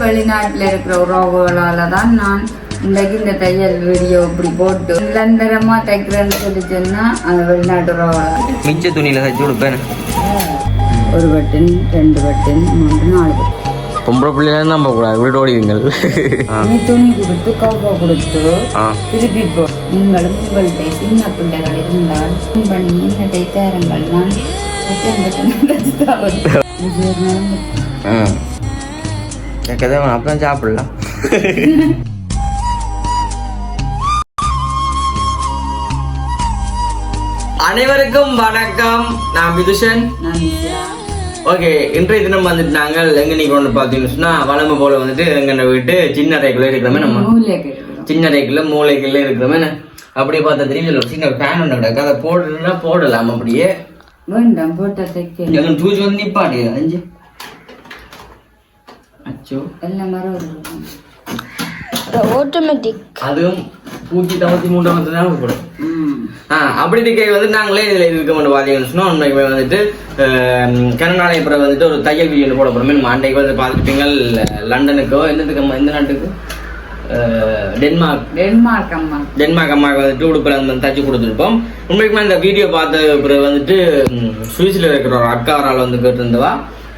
வெளிநாட்டுல இருக்கிற உறவுகளால தான் நான் இன்றைக்கு இந்த தையல் வீடியோ இப்படி போட்டு நிரந்தரமா தைக்கிறேன்னு சொல்லி சொன்னா அந்த வெளிநாட்டு உறவுகளால். மிச்ச துணியில தச்சு கொடுப்பேன் ஒரு பட்டன் ரெண்டு பட்டன் மூன்று நாலு பட்டன் பொம்பளை பிள்ளைலாம் நம்ப கூடாது விட்டு ஓடிவீங்கள் நீ துணி கொடுத்து கவ்வா கொடுத்து திருப்பி போ. நீங்களும் உங்கள்கிட்ட சின்ன பிள்ளைகள் இருந்தால் பண்ணி என்ன தைத்தாருங்கள் நான் கதை அப்புறம் சாப்பிடலாம். அனைவருக்கும் வணக்கம். நான் விதுஷன். ஓகே இன்றைய தினம் வந்துட்டு நாங்கள் எங்க நீங்க ஒன்று பார்த்தீங்கன்னு சொன்னா வளமை போல வந்துட்டு எங்க வீட்டு சின்ன ரேக்குள்ள இருக்கிறோமே நம்ம. சின்ன ரேக்குல மூளைக்குள்ள இருக்கிறோமே. அப்படியே பார்த்தா தெரியும்? சின்ன ஃபேன் ஒன்று கிடக்கு. அதை போடுறதுனா போடலாம் அப்படியே. வேண்டாம் போட்ட தைக்க. தூசி வந்து நிப்பாடி அஞ்சு? அச்சோ எல்லாம் மரம் ஆட்டோமேட்டிக் அதுவும் பூச்சி தவத்தி மூன்றாவது தான் போடும் ம். ஆ அப்படி இருக்க வந்து நாங்களே இதில் இருக்க மாட்டோம் பார்த்தீங்கன்னு சொன்னா உண்மைக்குமே வந்துட்டு கனநாளை பிறகு வந்துட்டு ஒரு தையல் வீடியோ போட போகிறோமே அன்றைக்கு வந்து பார்த்துட்டீங்க லண்டனுக்கோ என்னதுக்கு எந்த நாட்டுக்கு? டென்மார்க். டென்மார்க் அம்மா. டென்மார்க் அம்மாவுக்கு வந்துட்டு உடுப்பில் வந்து தச்சு கொடுத்துருப்போம். உண்மைக்குமே இந்த வீடியோ பார்த்த பிறகு வந்துட்டு சுவிஸ்ல இருக்கிற ஒரு அக்கா ஒரு ஆள் வந்து கேட்டிருந்தவா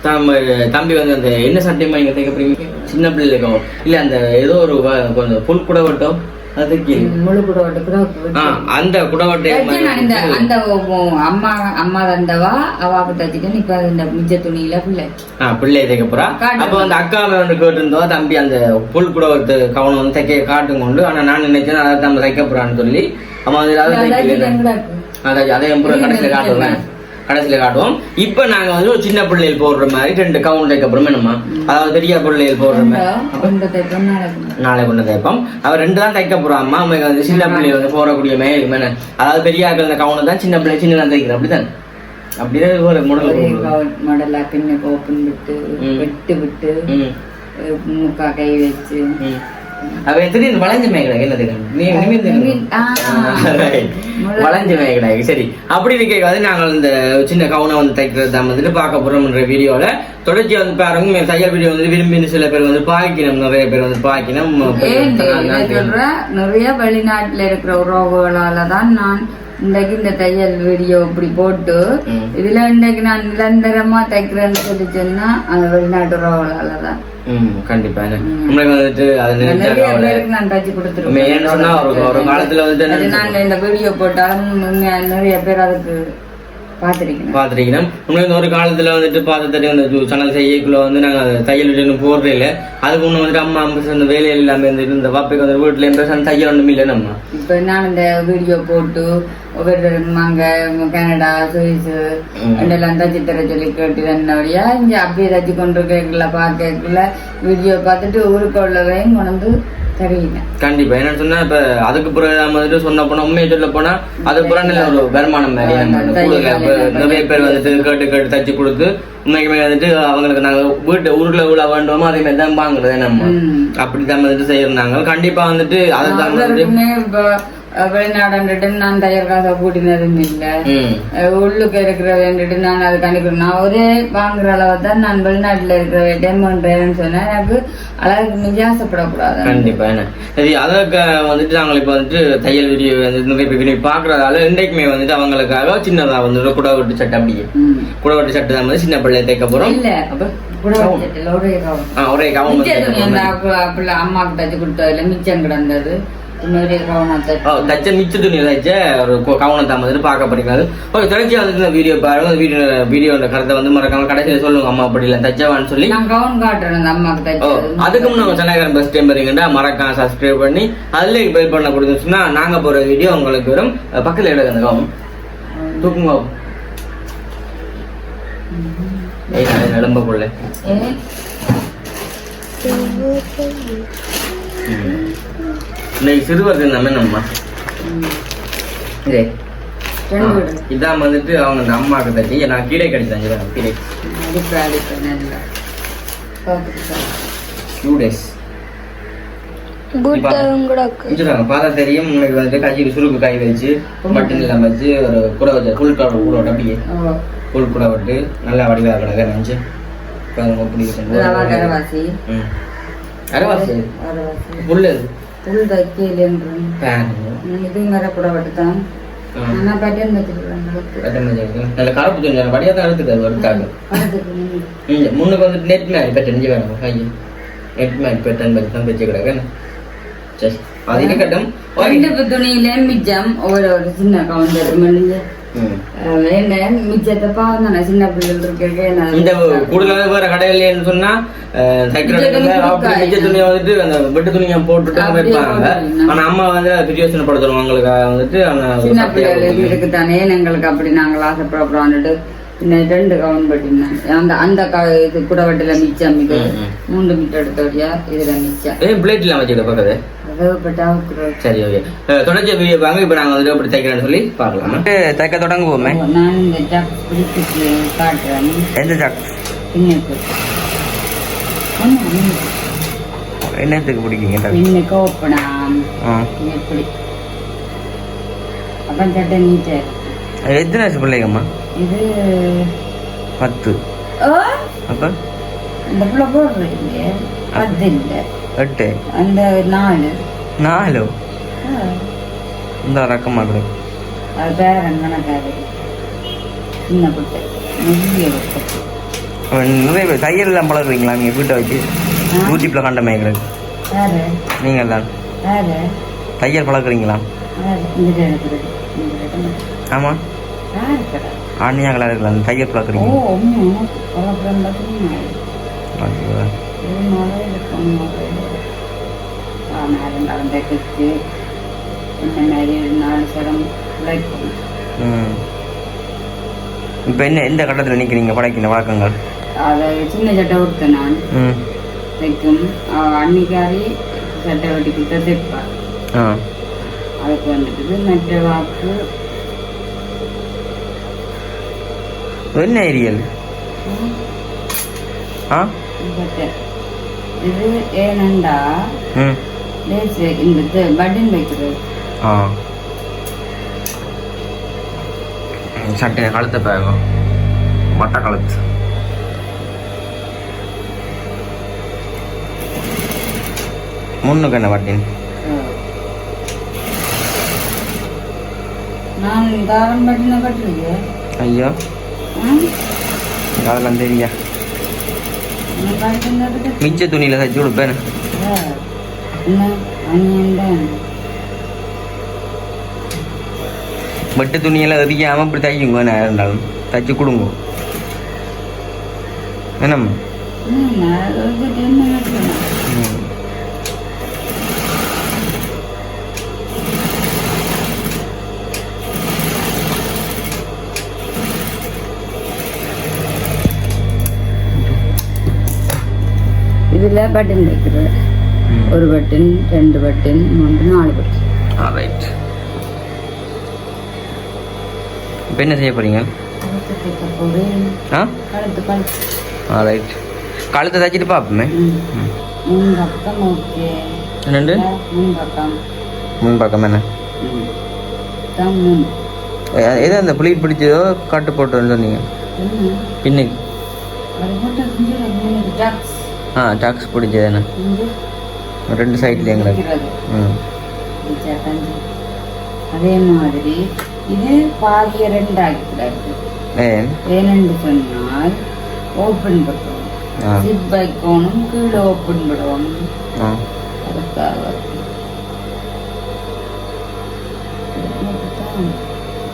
தம் தம்பி வந்து அந்த என்ன சட்டைமா இங்கே தைக்க போறீங்க சின்ன பிள்ளைக்கும் இல்லை அந்த ஏதோ ஒரு கொஞ்சம் புல் அதுக்கு முழு கூட விட்டு கூட ஆ, அந்த குடவட்டை அந்த ஒ- அம்மா அம்மா தந்தவா? அவாக்கு தச்சுட்டு இப்ப இந்த மிச்ச துணியில பிள்ளை. ஆ பிள்ளை தைக்க போறா. அப்ப வந்து அக்காவை வந்து கேட்டிருந்தோம் தம்பி அந்த புல் குடவத்து கவனம் வந்து தைக்க காட்டும் கொண்டு ஆனா நான் நினைச்சேன் அதை நம்ம தைக்க போறான்னு சொல்லி. அவன் வந்து அதை தைக்கல. அதான் அதை என் புறம் கடைசியில காட்டுவேன் கடைசியில காட்டுவோம். இப்ப நாங்க வந்து ஒரு சின்ன பிள்ளைகள் போடுற மாதிரி ரெண்டு கவுண்ட் தைக்க அப்புறமே நம்ம அதாவது பெரிய பிள்ளைகள் போடுற மாதிரி. நாளை கொண்டு தைப்போம் அவர் ரெண்டு தான் தைக்க போறோம் அம்மா அவங்க வந்து சின்ன பிள்ளைகள் வந்து போடக்கூடிய மேல் மேல அதாவது பெரிய ஆட்கள் இந்த கவுண்ட் தான் சின்ன பிள்ளை சின்ன தைக்கிறேன் அப்படிதான் அப்படியே ஒரு முடல் மாடலா பின்ன ஓப்பன் விட்டு. வெட்டு விட்டு முக்கா கை வச்சு. அவ திடீர்னு வளைஞ்ச மேகடா என்னது? நீ நிமிர்ந்து. வளைஞ்ச மேகடா சரி. அப்படி இருக்க வந்து நாங்கள் இந்த சின்ன கவுனை வந்து தைக்கிறது தான் வந்துட்டு பார்க்க போறோம்ன்ற வீடியோல. தொடர்ச்சி வந்து பாருங்க தையல் வீடியோ வந்து விரும்பி சில பேர் வந்து பாய்க்கணும் நிறைய பேர் வந்து பாய்க்கணும் நிறைய வெளிநாட்டுல இருக்கிற உறவுகளால தான் நான் இன்றைக்கு இந்த தையல் வீடியோ இப்படி போட்டு. இதுல இன்றைக்கு நான் நிரந்தரமா தைக்கிறேன்னு சொல்லி சொன்னா அந்த வெளிநாட்டு உறவுகளால தான். கண்டிப்பா. வந்துட்டு நான் தச்சு ஒரு காலத்துல வந்துட்டு இந்த வீடியோ போட்டாலும் நிறைய பேர் அதுக்கு பார்த்துருக்கணும் உண்மையில ஒரு காலத்துல வந்துட்டு பார்த்து அந்த சேனல் செய்யக்குள்ள வந்து நாங்க தையல் போடுறே இல்லை. அதுக்கு முன்ன வந்துட்டு அம்மா அம்மா அந்த வேலையில் இல்லாம இருந்துட்டு இந்த வாப்பைக்கு வந்து வீட்டுல இருந்து தையல் ஒன்றும் இல்லை நம்ம. இப்ப நான் இந்த வீடியோ போட்டு ஒவ்வொரு அங்க கனடா சுவிஸ் எல்லாம் தச்சு தர சொல்லி கேட்டு வந்தபடியா இங்க அப்படியே தச்சு கொண்டு கேட்கல பார்க்கல வீடியோ பார்த்துட்டு ஊருக்கு உள்ளவையும் கொண்டு தருவீங்க. கண்டிப்பா. என்னன்னு சொன்னா இப்ப அதுக்கு பிறகு நம்ம வந்துட்டு சொன்ன போனா உண்மையை சொல்ல போனா அது புறம் நல்ல ஒரு வருமானம் மாதிரி நம்ம இப்ப நிறைய பேர் வந்துட்டு கேட்டு கேட்டு தச்சு கொடுத்து உண்மைக்குமே வந்துட்டு அவங்களுக்கு நாங்க வீட்டு ஊருக்குள்ள எவ்வளவு வேண்டுமோ அதே மாதிரி தான் வாங்குறதே நம்ம. அப்படித்தான் வந்துட்டு செய்யறாங்க. கண்டிப்பா வந்துட்டு அதை தான் வந்துட்டு வெளிநாடுன்ட்டு நான் தையல் காசை கூட்டினதும் இல்லை உள்ளுக்கு இருக்கிற வேண்டிட்டு நான் அது கணிக்கிறேன் நான் ஒரே வாங்குற அளவு தான் நான் வெளிநாட்டுல இருக்கிற டெமோன்றேன்னு சொன்னேன் எனக்கு அழகுக்கு மிஞ்சி ஆசைப்படக்கூடாது. கண்டிப்பா என்ன? சரி அதற்கு வந்துட்டு நாங்கள் இப்போ வந்துட்டு தையல் வீடியோ வந்து நிறைய பேர் விரும்பி பார்க்கறதால இன்றைக்குமே வந்துட்டு அவங்களுக்காக சின்னதா வந்து குடை வெட்டு சட்டை அப்படியே ம். குடை வெட்டு சட்டை தான் வந்து சின்ன பிள்ளை தைக்க போறோம். இல்ல ஒரே கவனம் அம்மாக்கு தச்சு கொடுத்ததுல மிச்சம் கிடந்தது. தச்சு மிச்ச துணி தச்ச ஒரு கு- கவனத்தை வந்துட்டு பார்க்க படிக்கிறது ஓகே தொடர்ச்சி வந்துட்டு இந்த வீடியோ பாருங்க வீடியோ வீடியோட கருத்தை வந்து மறக்காம கடைசியில் சொல்லுங்க அம்மா அப்படி இல்லை தச்சவான்னு சொல்லி. நான் கவனம் காட்டுறேன் அந்த அம்மாக்கு அதுக்கு முன்னாடி சென்னைக்காரன் பஸ் டைம் வரீங்கன்னா மறக்காம சப்ஸ்கிரைப் பண்ணி அதுல பெல் பண்ண கொடுத்துச்சுன்னா நாங்க போற வீடியோ உங்களுக்கு வரும் பக்கத்துல எடுங்க அந்த கவனம் கொள்ள ஏன்? இன்னைக்கு சிறுவர் தினமே நம்ம. இதான் வந்துட்டு அவங்க அந்த அம்மாவுக்கு தச்சு நான் கீழே கடிச்சேன் இதான் கீழே. டூ டேஸ் பார்த்தா தெரியும். உங்களுக்கு சுருக்கு வச்சு மட்டன் இல்லாம வச்சு ஒரு குடை வச்சு புல் கவர் கூட அப்படியே. புல் குடை விட்டு நல்லா வடிவாக கிடக்க நினச்சி. அரைவாசி அரைவாசி புல்லது புல் தைக்கலன்றேன் இது வட்டுதான் ஆனா பட்டன் வச்சிருக்கேன் நல்ல கருப்பு துணி படியா தான் எடுத்துக்காது இங்க முன்னுக்கு வந்து நெட் மேட் பெட்டன் வேணும் கை நெட் மேட் பெட்டன் பற்றி தான் வச்சு கிடக்கு சரி அது இருக்கட்டும் ஓகே ரெண்டு துணியில மிச்சம் ஒரு ஒரு சின்ன கவுண்டர் மணிஞ்சு ம். என்ன மிச்சத்தை தானே சின்ன பிள்ளைகள் இந்த இருக்கு கூடுதலாக வேற கடையிலன்னு சொன்னா மிச்ச துணியை வந்துட்டு அந்த வெட்டு துணியை போட்டுட்டு. ஆனா அம்மா வந்து பிரியோசனப்படுத்தணும் அவங்களுக்கு வந்துட்டு சின்ன பிள்ளைகள் இருக்கு தானே எங்களுக்கு அப்படி நாங்கள் ஆசைப்படுறோம்னுட்டு ரெண்டு கவுன் பட்டினேன் அந்த அந்த இது குடவட்டில மிச்சம் இது ம், ம். மூன்று மீட்டர் எடுத்தோடியா இதுல மிச்சம் பிளேட்லாம் வச்சுக்கிட்ட பக்கத்து. சரி ஓகே தொடர்ச்சி வீடியோ பாங்க இப்போ நாங்கள் வந்துட்டு அப்படி தைக்கிறேன்னு சொல்லி பார்க்கலாம்? தைக்க தொடங்குவோமே. நான் இந்த காட்டுறேன். எந்த ஜாக் பின்னுக்கு என்னத்துக்கு பிடிக்குங்க எப்படி அப்ப சட்டை. எத்தனை வயசு பிள்ளைங்கம்மா? இது பத்து. அப்போ? இந்த புள்ள போடுறீங்க. பத்து இல்லை. எட்டு அந்த நாலு நாலு இந்த ரக்கம் அது நிறைய பேர் தையல்லாம் பழகுறீங்களா நீங்கள் வீட்டை வச்சு. யூடியூப்பில் கண்ட மேய்க்கிறது வேறு நீங்கள் தான் தையல் பழகுறீங்களா ஆமாம் கலர் இருக்கலாம் தையல் ஓ பழகுறீங்க ஒன்று குழப்பம் பார்த்தீங்கன்னா ஓகே. ஒரு மாதிரி நாலு சரம் உழைக்கும் இப்போ என்ன எந்த கட்டத்தில் நிற்கிறீங்க படைக்கிற வழக்கங்கள்? அதை சின்ன சட்டை கொடுத்தேன் நான். தைக்கும். அன்னிக்காரி சட்டை வெட்டி கொடுத்தா அதுக்கு வந்துட்டு மற்ற வாக்கு. என்ன ஏரியல்? ஆ? இது ஏனண்டா? லேஸ் இந்த பட்டன் வைக்கிறது. ஆ. சட்டை கழுத்த பேகம். மட்டை கழுத்து. முன்னுக்கு என்ன பட்டின் நான் தாரம் பட்டின கட்டுறது ஐயோ. அதெல்லாம் தெரியா? மிச்ச துணியில் தச்சு கொடுப்பேன் வெட்டு துணியெல்லாம் எரிக்காமல் இப்படி தைக்குங்க நேரம் இருந்தாலும். தைச்சு கொடுங்க. என்னம்மா என்ன இதுல பட்டன் வைக்கிறேன். ஒரு பட்டன் ரெண்டு பட்டன் மூன்று நாலு பட்டன் ரைட் இப்போ என்ன செய்ய போறேன். ஆ? ஆ ரைட் கழுத்தை தச்சுட்டு பார்ப்போமே. ம். முன் பக்கம் என்ன? எது அந்த புளி பிடிச்சதோ கட்டு போட்டோன்னு சொன்னீங்க? பின்னுக்கு. ஆ டாக்ஸ் பிடிச்சது என்ன? ரெண்டு சைட்ல எங்களுக்கு. ம். அதே மாதிரி இது பாதிய ரெண்டாக்கிறது ஏன்? ஏனென்று சொன்னால் ஓப்பன் பண்ணுவோம் ஆ. சிப் வைக்கணும் கீழே ஓப்பன் பண்ணுவோம் ஆ. அதுக்காக.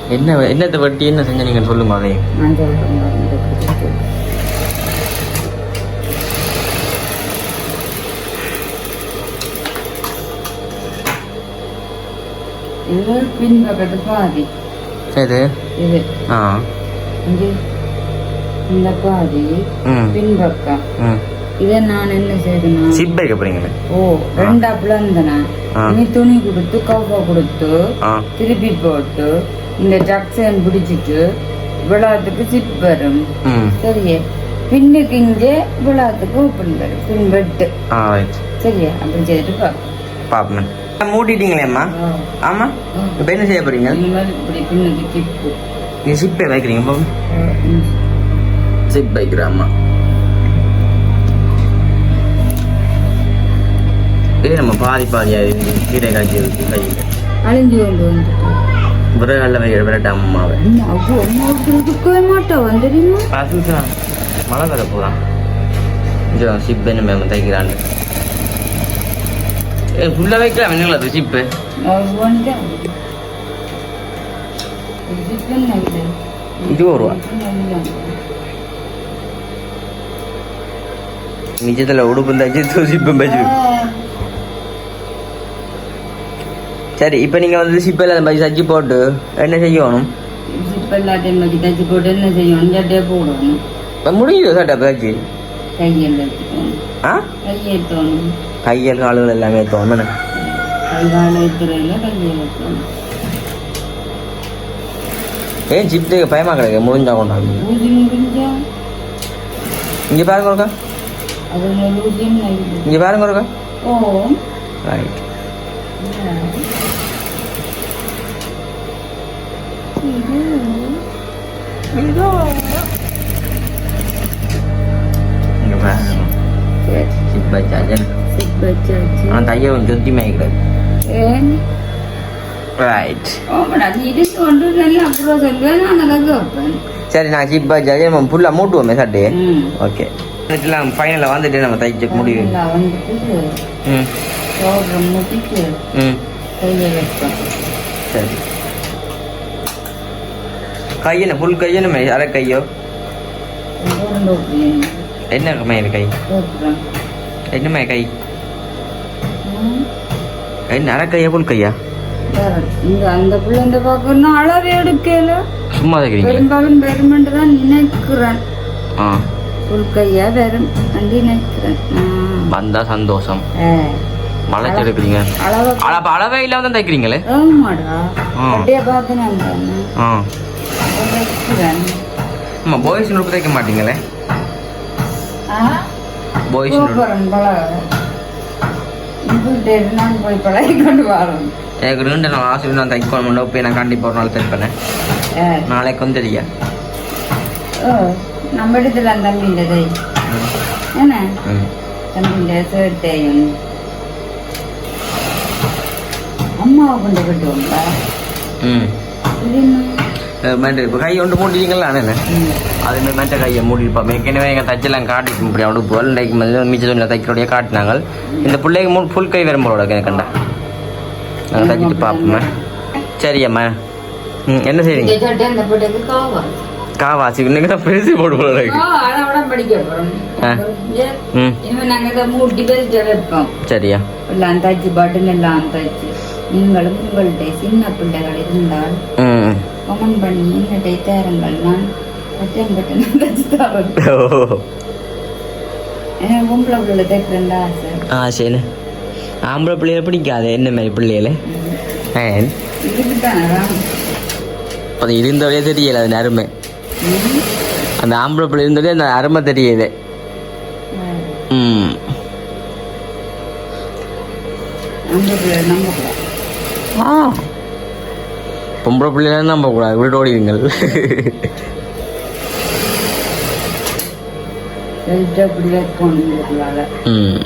என்ன என்னத்தை வட்டி என்ன செஞ்ச நீங்கள் சொல்லுங்க நான் சொல்றேன். இது பின்பக்கத்து பாதி எது இது ஆ இது இந்த பாதி பின்பக்கம் இதை நான் என்ன செய்யணும் சிப் வைக்க போறீங்களே ஓ ரெண்டா பிளந்தன. நீ துணி கொடுத்து கவ்வா கொடுத்து திருப்பி போட்டு இந்த ஜக்சன் பிடிச்சிட்டு விழாத்துக்கு சிப் வரும் சரியே பின்னுக்கு இங்கே விழாத்துக்கு ஓப்பன் வரும் பின் வெட்டு ஆ ரைட் சரியா அப்படி செய்துட்டு பார்ப்போம் பாப்பேன் மூட்டிட்டீங்களேம்மா ஆமா? இப்போ என்ன செய்ய சிப்பு நீ சிப்பே வைக்கிறீங்க சிப் வைக்கிறேன் அம்மா இது நம்ம பாதி பாதியாக கீரை காய்ச்சி வச்சு கையில். அழிஞ்சு கொண்டு விறகல்ல வைக்கிற விரட்ட அம்மாவை மாட்டோம் வந்துடுமா? மழை வர போகிறான் கொஞ்சம் சிப்பன்னு மேம் தைக்கிறான்னு. ஃபுல்லாக வைக்கலாம் என்னங்களா அது சிப்பு இது ஒரு ரூபா மிச்சத்தில் உடுப்பு தைச்சு சிப்பும் தைச்சு சரி இப்போ நீங்கள் வந்து சிப்பில் அந்த மாதிரி சஜ்ஜி போட்டு என்ன செய்யணும் இப்போ எல்லாத்தையும் வச்சு தச்சு போட்டு என்ன செய்யணும் சட்டையை போடணும் முடியுது சட்டை பேச்சு கையில் ஆ கையேற்றணும் கையல் காலுகள் எல்லாமே தோணுன்னு கை கால வைக்கிறதுல கையை வைக்கணும் ஏன் சிப்ட்டு பயமா கிடையாது முடிஞ்சா கொண்டாங்க ஊசி முடிஞ்சா இங்கே பாருங்க ஒருக்கா அது ஒரு ஊசியும் நைட்டு இங்கே பாருங்க ஒருக்கா ஓ ரைட் இங்கே பாருங்க சிப் வச்சாச்சு வச்சாச்சு ஆனால் தைய சுத்தி மேய்க்கிறது ரைட் சரி நான் சிப் வச்சாச்சு நம்ம ஃபுல்லாக மூட்டுவோமே சட்டையை ம் ஓகே இதெல்லாம் ஃபைனலில் வந்துட்டு நம்ம தைச்சு முடிவு ம் ம் சரி கை என்ன ஃபுல் கை என்ன அரை கையோ என்ன கை என்ன கை என்ன அரை கையா இந்த அந்த பிள்ளைங்க பார்க்கணும் அளவு எடுக்கல. சும்மா பெரும்பாலும் பெருமண்டு தான் நினைக்கிறேன். ஆ. ஒரு கையா வெறும் நினைக்கிறேன். வந்தா சந்தோஷம். மலைச்சு எடுக்கிறீங்க. அளவை அளவு இல்லாம தான் தைக்கிறீங்களே? ஆமாடா. அப்படியே. ஆ. ஆமா பாய்ஸ் நோட்டு தைக்க மாட்டீங்களே? பாய்ஸ் நோட்டு நான் போய் பழகி கொண்டு வரோம் எனக்கு நீண்ட நாள் ஆசை நான் தைக்கணும் போய் நான் கண்டிப்பாக ஒரு நாள் தைப்பேன் நாளைக்கு வந்து தெரியா ஓ நம்ம இடத்துல அந்த தம்பிண்டதை என்ன? இது என்ன மேட்டு இப்போ கை ஒன்று மூட்டிட்டீங்களா என்ன? ம். அதுமாதிரி மெட்ட கையை மூடிருப்போம் ஏற்கனவே எங்கள் தச்செல்லாம் காட்டிட்டு இப்படி அவனுக்கு போல் லைக் வந்து மிச்ச துணியில் தைக்கிறோடைய காட்டினாங்க. இந்த பிள்ளைக்கு மூணு ஃபுல் கை வரும்போட கண்டா. நாங்கள் தைச்சிட்டு பார்ப்போமே சரி அம்மா ம் என்ன செய்றீங்க? காவாசி. இன்னைக்கு தான் பேசி போட்டு போல வைப்போம். சரியா. எல்லாம் தச்சு பட்டன் எல்லாம் தச்சு. நீங்களும் உங்கள்கிட்ட சின்ன பிள்ளைகள் இருந்தால் கமெண்ட் பண்ணி என்னட்டை தேருங்கள் நான் பட்டன் பட்டன் தச்சு தரேன். ஓ. எனக்கு பொம்பளை பிள்ளை தைக்கிறேன்டா ஆசை ஆ சரி ஆம்பளை பிள்ளைகளை பிடிக்காது என்ன மாதிரி பிள்ளைகளை? அது இருந்தவளே தெரியல அது அருமை. அந்த ஆம்பளை பிள்ளை இருந்ததே அந்த அருமை தெரியுது. ம். ஆ. பொம்பளை பிள்ளைலாம் நம்பக்கூடாது விட்டு ஓடிடுங்கள். பெல்ட் அப்படி வைக்கணும் இந்த பிள்ளால ம்.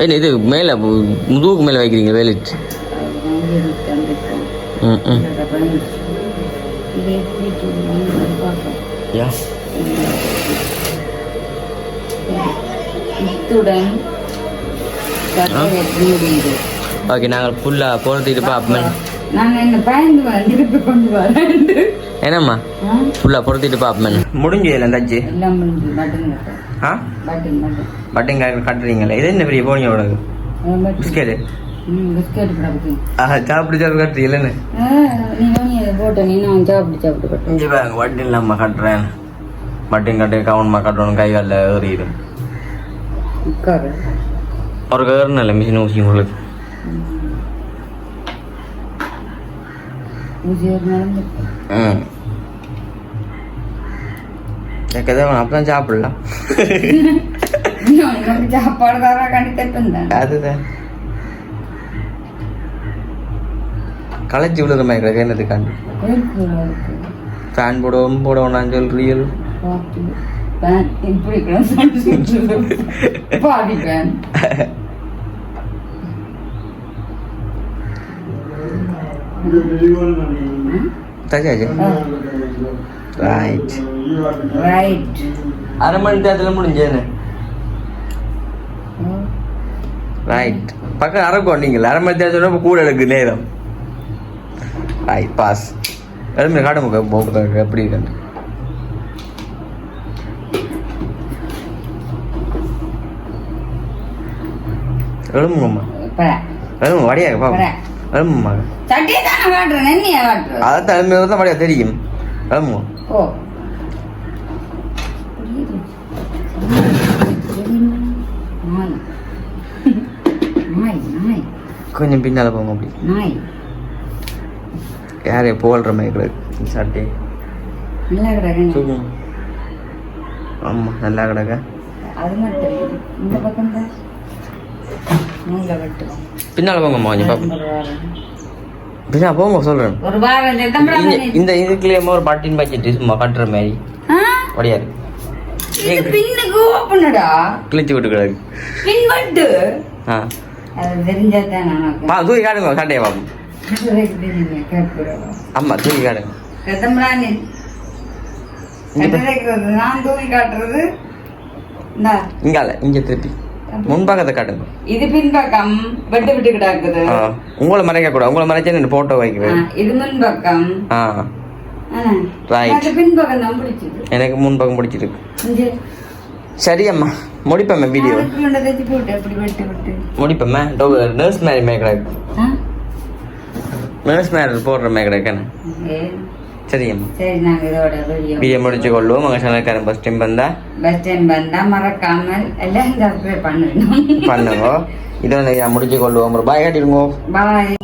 என்ன இது மேலே முதுகுக்கு மேலே வைக்கிறீங்க வேலைச்சு ம் ம். யா. இத்துடன் ஓகே நாங்கள் ஃபுல்லாக பொறுத்திட்டு பார்ப்போம் நான் என்ன பயந்து வரேன் திருப்பி கொண்டு வரேன் என்னம்மா? ஃபுல்லாக பொறுத்திட்டு பார்ப்போம் முடிஞ்சு இல்லை தச்சு. ஆ? பட்டன் கட்டுறீங்களே இது என்ன பெரிய போனிய உனக்கு பிஸ்கெட்டு. சாப்பிட்டு சாப்பிட்டு கட்டேன் இங்கே பாருங்க வட்டி இல்லாமல் கட்டுறேன். வட்டியும் கட்டு கவனமாக கட்டணும் கை காலில் ஏறிடும் உட்காரு ஒரு கவர்னு இல்லை மிஷின் ஊசி உங்களுக்கு ஊசி ஒரு நடந்து ம் எனக்கு எதாவது அப்போ தான் சாப்பிடலாம் உனக்கு சாப்பாடு தர கண்டி தப்பேன் தான் அதுதான் களைச்சி விழுற மாதிரி கிடக்கு என்னதுக்காண்டி இப்படி கூட சொல்லிட்டு பாடி பேன். தச்சாச்சு ரைட் ரைட் அரை மணி நேரத்தில் முடிஞ்சேன்னு. ரைட் பக்கம் அரைக்கும் நீங்கள் அரை மணி நேரத்தில் கூட எனக்கு நேரம். ரைட் பாஸ் எலும்பு காட்டு முக போக்கு எப்படி இருக்கு எலும்புங்கம்மா எலும்பு வடியாக பாப்பா வரேன். எலும்புமா சட்டியை தானே அதான் எலும்பு தான் வடியா தெரியும். எலும்புங்க ஓ. கொஞ்சம் பின்னால் போங்க அப்படி. நாய். யாரையும் புகழ்ற மாதிரி சட்டை நல்லா கிடக்கு. ஆமாம் நல்லா கிடக்க. அது மட்டும். இந்த பக்கம் தான். நூலை வெட்டுவோம் பின்னால் போங்கம்மா கொஞ்சம். பின்னா போங்க சொல்கிறேன் ஒரு வாரம் இந்த இதுக்குள்ளேயுமா ஒரு பட்டின் பாக்கெட்டு சும்மா கட்டுற மாதிரி. இது பின்னுக்கு ஓப்பனுடா கிழிச்சு விட்டு கிடக்கு பின் வட்டு. ஆ. அது தெரிஞ்சாதான் நமக்கு. பா தூக்கி காட்டுங்க சட்டையை பாப்போம். ஆமாம் தூக்கி காட்டுங்க. கதம்பராணி நான் தூக்கி காட்டுறது. இங்கால இங்கே திருப்பி. முன்பக்கத்தை காட்டுங்க. இது பின்பக்கம் வெட்டு விட்டு கிடக்குது. உங்களை மறைக்க கூட உங்களை மறைச்சா நான் ஃபோட்டோ ஆ, வைக்கிறேன் இது முன்பக்கம். ஆ. எனக்கு பின்பக்கம் தான் பிடிச்சது. எனக்கு முன்பக்கம் பிடிச்சிருக்கு. இங்க சரி அம்மா முடிப்பேம்மா வீடியோ போட்டு முடிப்பேம்மா நர்ஸ் மேரி மே கிடக்கு ஆ? நர்ஸ் மேரி போடுற மே கிடக்குன்னு ஏ, சரி அம்மா சரி நாங்க இதோட வீடியோ முடிச்சு கொள்வோம் உங்கள் சேனல்காரன் ஃபஸ்ட் டைம் வந்தா பஸ் ஸ்டாண்ட் வந்தா மறக்காமல் எல்லாம் சப்ஸ்கிரைப் பண்ணணும் பண்ணுங்க இதை வந்து முடிச்சு கொள்வோம் பாய் காட்டிடுங்க பாய்